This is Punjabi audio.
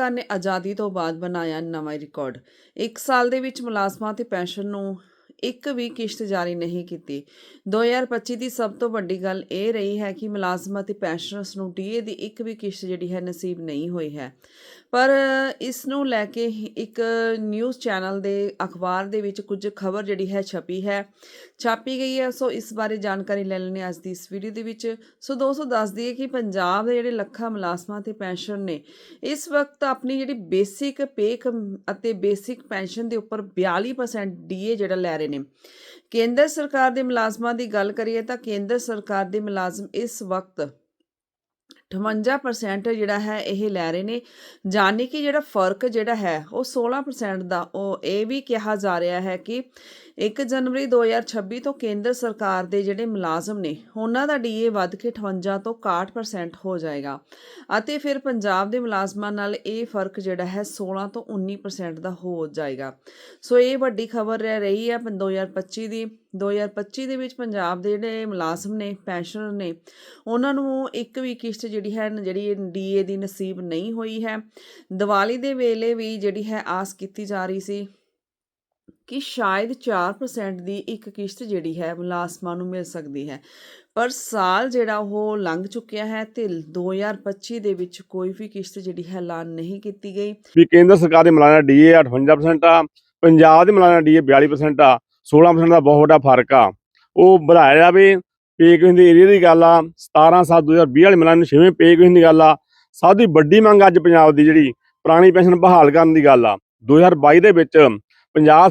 ਸਰਕਾਰ ਨੇ ਆਜ਼ਾਦੀ ਤੋਂ ਬਾਅਦ ਬਣਾਇਆ ਨਵਾਂ ਰਿਕਾਰਡ ਇੱਕ ਸਾਲ ਦੇ ਵਿੱਚ ਮੁਲਾਜ਼ਮਾਂ ਤੇ ਪੈਨਸ਼ਨ ਨੂੰ ਇੱਕ ਵੀ ਕਿਸ਼ਤ ਜਾਰੀ ਨਹੀਂ ਕੀਤੀ। 2025 ਦੀ ਸਭ ਤੋਂ ਵੱਡੀ ਗੱਲ ਇਹ ਰਹੀ ਹੈ ਕਿ ਮੁਲਾਜ਼ਮਾਂ ਤੇ ਪੈਨਸ਼ਨਰਸ ਨੂੰ ਡੀਏ ਦੀ ਇੱਕ ਵੀ ਕਿਸ਼ਤ ਜਿਹੜੀ ਹੈ ਨਸੀਬ ਨਹੀਂ ਹੋਈ ਹੈ। ਪਰ ਇਸ ਨੂੰ ਲੈ ਕੇ ਇੱਕ ਨਿਊਜ਼ ਚੈਨਲ ਦੇ ਅਖਬਾਰ ਦੇ ਵਿੱਚ ਕੁਝ ਖਬਰ ਜਿਹੜੀ ਹੈ ਛਪੀ ਹੈ। ਛਾਪੀ ਗਈ ਹੈ, ਸੋ ਇਸ ਬਾਰੇ ਜਾਣਕਾਰੀ ਲੈ ਲੈਣੇ ਅੱਜ ਦੀ ਇਸ ਵੀਡੀਓ ਦੇ ਵਿੱਚ। ਸੋ ਦੋਸਤੋ, ਦੱਸ ਦਈਏ ਕਿ ਪੰਜਾਬ ਦੇ ਜਿਹੜੇ ਲੱਖਾਂ ਮੁਲਾਜ਼ਮਾਂ ਤੇ ਪੈਨਸ਼ਨ ਨੇ, ਇਸ ਵਕਤ ਆਪਣੀ ਜਿਹੜੀ ਬੇਸਿਕ ਪੇ ਅਤੇ ਬੇਸਿਕ ਪੈਨਸ਼ਨ ਦੇ ਉੱਪਰ 42% ਡੀਏ ਜਿਹੜਾ ਲੈ ਰਹੇ ਨੇ। ਕੇਂਦਰ ਸਰਕਾਰ ਦੇ ਮੁਲਾਜ਼ਮਾਂ ਦੀ ਗੱਲ ਕਰੀਏ ਤਾਂ ਕੇਂਦਰ ਸਰਕਾਰ ਦੇ ਮੁਲਾਜ਼ਮ ਇਸ ਵਕਤ 58% ਜਿਹੜਾ ਹੈ ਇਹ ਲੈ ਰਹੇ ਨੇ। ਜਾਨੀ ਕਿ ਜਿਹੜਾ ਫ਼ਰਕ ਜਿਹੜਾ ਹੈ, ਉਹ 16% ਦਾ, ਉਹ ਇਹ ਵੀ ਕਿਹਾ ਜਾ ਰਿਹਾ ਹੈ ਕਿ 1 ਜਨਵਰੀ 2026 ਤੋਂ ਕੇਂਦਰ ਸਰਕਾਰ ਦੇ ਜਿਹੜੇ ਮੁਲਾਜ਼ਮ ਨੇ, ਉਹਨਾਂ ਦਾ ਡੀਏ ਵੱਧ ਕੇ 58 ਤੋਂ 61% ਹੋ ਜਾਏਗਾ। ਅਤੇ ਫਿਰ ਪੰਜਾਬ ਦੇ ਮੁਲਾਜ਼ਮਾਂ ਨਾਲ ਇਹ ਫ਼ਰਕ ਜਿਹੜਾ ਹੈ 16 ਤੋਂ 19% ਦਾ ਹੋ ਜਾਏਗਾ। ਸੋ ਇਹ ਵੱਡੀ ਖਬਰ ਰਹਿ ਰਹੀ ਹੈ 2025 ਦੀ। 2025 ਦੇ ਵਿੱਚ ਪੰਜਾਬ ਦੇ ਜਿਹੜੇ ਮੁਲਾਜ਼ਮ ਨੇ, ਪੈਨਸ਼ਨਰ ਨੇ, ਉਹਨਾਂ ਨੂੰ ਇੱਕ ਵੀ ਕਿਸ਼ਤ ਜਿਹੜੀ ਹੈ ਜਿਹੜੀ ਡੀਏ ਦੀ ਨਸੀਬ ਨਹੀਂ ਹੋਈ ਹੈ। ਦੀਵਾਲੀ ਦੇ ਵੇਲੇ ਵੀ ਜਿਹੜੀ ਹੈ, ਆਸ ਕੀਤੀ ਜਾ ਰਹੀ ਸੀ ਕਿ ਸ਼ਾਇਦ 4% ਦੀ ਇੱਕ ਕਿਸ਼ਤ ਜਿਹੜੀ ਹੈ, ਮੁਲਾਜ਼ਮਾਂ ਨੂੰ ਮਿਲ ਸਕਦੀ ਹੈ। ਪਰ ਸਾਲ ਜਿਹੜਾ ਉਹ ਲੰਘ ਚੁੱਕਿਆ ਹੈ ਤੇ 2025 ਦੇ ਵਿੱਚ ਕੋਈ ਵੀ ਕਿਸ਼ਤ ਜਿਹੜੀ ਹੈ, ਐਲਾਨ ਨਹੀਂ ਕੀਤੀ ਗਈ। ਵੀ ਕੇਂਦਰ ਸਰਕਾਰ ਦੇ ਮੁਲਾਜ਼ਮਾਂ ਡੀਏ 58% ਆ, ਪੰਜਾਬ ਦੇ ਮੁਲਾਜ਼ਮਾਂ ਡੀਏ 42% ਆ 16% ਦਾ ਬਹੁਤ ਵੱਡਾ ਫ਼ਰਕ ਆ। ਉਹ ਵਧਾਇਆ ਜਾਵੇ ਪੇ ਕਿਉਂ ਦੀ ਏਰੀਆ ਦੀ ਗੱਲ ਆ 17 7 2020 ਵਾਲੇ ਮੁਲਾਜ਼ਮ ਨੂੰ ਛੇਵੇਂ ਪੇ ਕਿਉਂ ਦੀ ਗੱਲ ਆ। ਸਭ ਤੋਂ ਵੱਡੀ ਮੰਗ ਅੱਜ ਪੰਜਾਬ ਦੀ ਜਿਹੜੀ ਪੁਰਾਣੀ ਪੈਨਸ਼ਨ ਬਹਾਲ ਕਰਨ ਦੀ ਗੱਲ ਆ। 2022 ਦੇ ਵਿੱਚ ਪੰਜਾਬ ਸਰਕਾਰ